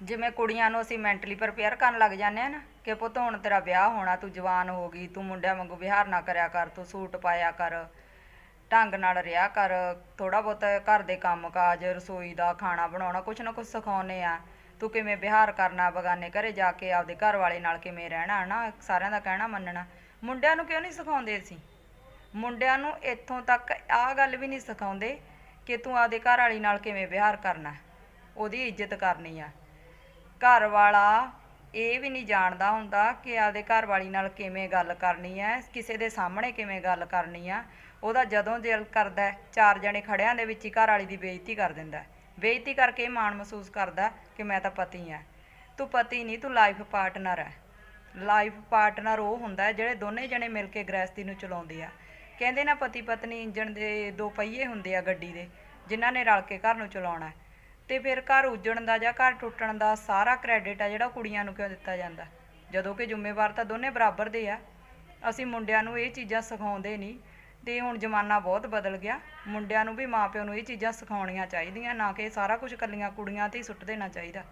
ਜਿਵੇਂ ਕੁੜੀਆਂ ਨੂੰ ਅਸੀਂ ਮੈਂਟਲੀ ਪ੍ਰਪੇਅਰ ਕਰਨ ਲੱਗ ਜਾਂਦੇ ਆ ਨਾ ਕਿ ਪੁੱਤ ਹੁਣ ਤੇਰਾ ਵਿਆਹ ਹੋਣਾ, ਤੂੰ ਜਵਾਨ ਹੋ ਗਈ, ਤੂੰ ਮੁੰਡਿਆਂ ਵਾਂਗੂ ਵਿਹਾਰ ਨਾ ਕਰਿਆ ਕਰ, ਤੂੰ ਸੂਟ ਪਾਇਆ ਕਰ, ਢੰਗ ਨਾਲ ਰਿਹਾ ਕਰ ਥੋੜਾ ਬਹੁਤ ਘਰ ਦੇ ਕੰਮ ਕਾਜ ਰਸੋਈ ਦਾ, ਖਾਣਾ ਬਣਾਉਣਾ, ਕੁਛ ਨਾ ਕੁਛ ਸਿਖਾਉਨੇ ਆ ਤੂੰ ਕਿਵੇਂ ਵਿਹਾਰ ਕਰਨਾ, ਬਗਾਨੇ ਘਰੇ ਜਾ ਕੇ ਆਪਦੇ ਘਰ ਵਾਲੇ ਨਾਲ ਕਿਵੇਂ ਰਹਿਣਾ ਨਾ ਸਾਰਿਆਂ ਦਾ ਕਹਿਣਾ ਮੰਨਣਾ। ਮੁੰਡਿਆਂ ਨੂੰ ਕਿਉਂ ਨਹੀਂ ਸਿਖਾਉਂਦੇ ਅਸੀਂ? ਮੁੰਡਿਆਂ ਨੂੰ ਇੱਥੋਂ ਤੱਕ ਆਹ ਗੱਲ ਵੀ ਨਹੀਂ ਸਿਖਾਉਂਦੇ ਕਿ ਤੂੰ ਆਪਦੇ ਘਰ ਵਾਲੀ ਨਾਲ ਕਿਵੇਂ ਵਿਹਾਰ ਕਰਨਾ, ਉਹਦੀ ਇੱਜ਼ਤ ਕਰਨੀ ਆ। ਘਰ ਵਾਲਾ ਇਹ ਵੀ ਨਹੀਂ ਜਾਣਦਾ ਹੁੰਦਾ ਕਿ ਆਪਦੇ ਘਰ ਵਾਲੀ ਨਾਲ ਕਿਵੇਂ ਗੱਲ ਕਰਨੀ ਹੈ, ਕਿਸੇ ਦੇ ਸਾਹਮਣੇ ਕਿਵੇਂ ਗੱਲ ਕਰਨੀ ਆ। ਉਹਦਾ ਜਦੋਂ ਦਿਲ ਕਰਦਾ ਚਾਰ ਜਣੇ ਖੜਿਆਂ ਦੇ ਵਿੱਚ ਹੀ ਘਰ ਵਾਲੀ ਦੀ ਬੇਇੱਜ਼ਤੀ ਕਰ ਦਿੰਦਾ ਹੈ। ਬੇਇੱਜ਼ਤੀ ਕਰਕੇ ਮਾਣ ਮਹਿਸੂਸ ਕਰਦਾ ਕਿ ਮੈਂ ਤਾਂ ਪਤੀ ਆ ਤੂੰ ਪਤੀ ਨਹੀਂ, ਤੂੰ ਲਾਈਫ ਪਾਰਟਨਰ ਹੈ। ਲਾਈਫ ਪਾਰਟਨਰ ਉਹ ਹੁੰਦਾ ਜਿਹੜੇ ਦੋਨੇ ਜਣੇ ਮਿਲ ਕੇ ਗ੍ਰਹਿਸਥੀ ਨੂੰ ਚਲਾਉਂਦੇ ਆ। ਕਹਿੰਦੇ ਨਾ ਪਤੀ ਪਤਨੀ ਇੰਜਣ ਦੇ ਦੋ ਪਹੀਏ ਹੁੰਦੇ ਆ ਗੱਡੀ ਦੇ, ਜਿਨ੍ਹਾਂ ਨੇ ਰਲ ਕੇ ਘਰ ਨੂੰ ਚਲਾਉਣਾ ਤੇ ਫਿਰ ਘਰ ਉਜੜਨ ਦਾ ਜਾਂ ਘਰ ਟੁੱਟਣ ਦਾ ਸਾਰਾ ਕ੍ਰੈਡਿਟ ਆ ਜਿਹੜਾ ਕੁੜੀਆਂ ਨੂੰ ਕਿਉਂ ਦਿੱਤਾ ਜਾਂਦਾ? ਜਦੋਂ ਕਿ ਜ਼ਿੰਮੇਵਾਰ ਤਾਂ ਦੋਨੇ ਬਰਾਬਰ ਦੇ ਆ। ਅਸੀਂ ਮੁੰਡਿਆਂ ਨੂੰ ਇਹ ਚੀਜ਼ਾਂ ਸਿਖਾਉਂਦੇ ਨਹੀਂ ਤੇ ਹੁਣ ਜ਼ਮਾਨਾ ਬਹੁਤ ਬਦਲ ਗਿਆ। ਮੁੰਡਿਆਂ ਨੂੰ ਵੀ ਮਾਪਿਆਂ ਨੂੰ ਇਹ ਚੀਜ਼ਾਂ ਸਿਖਾਉਣੀਆਂ ਚਾਹੀਦੀਆਂ, ਨਾ ਕਿ ਸਾਰਾ ਕੁਝ ਕੱਲੀਆਂ ਕੁੜੀਆਂ ਤੇ ਹੀ ਸੁੱਟ ਦੇਣਾ ਚਾਹੀਦਾ।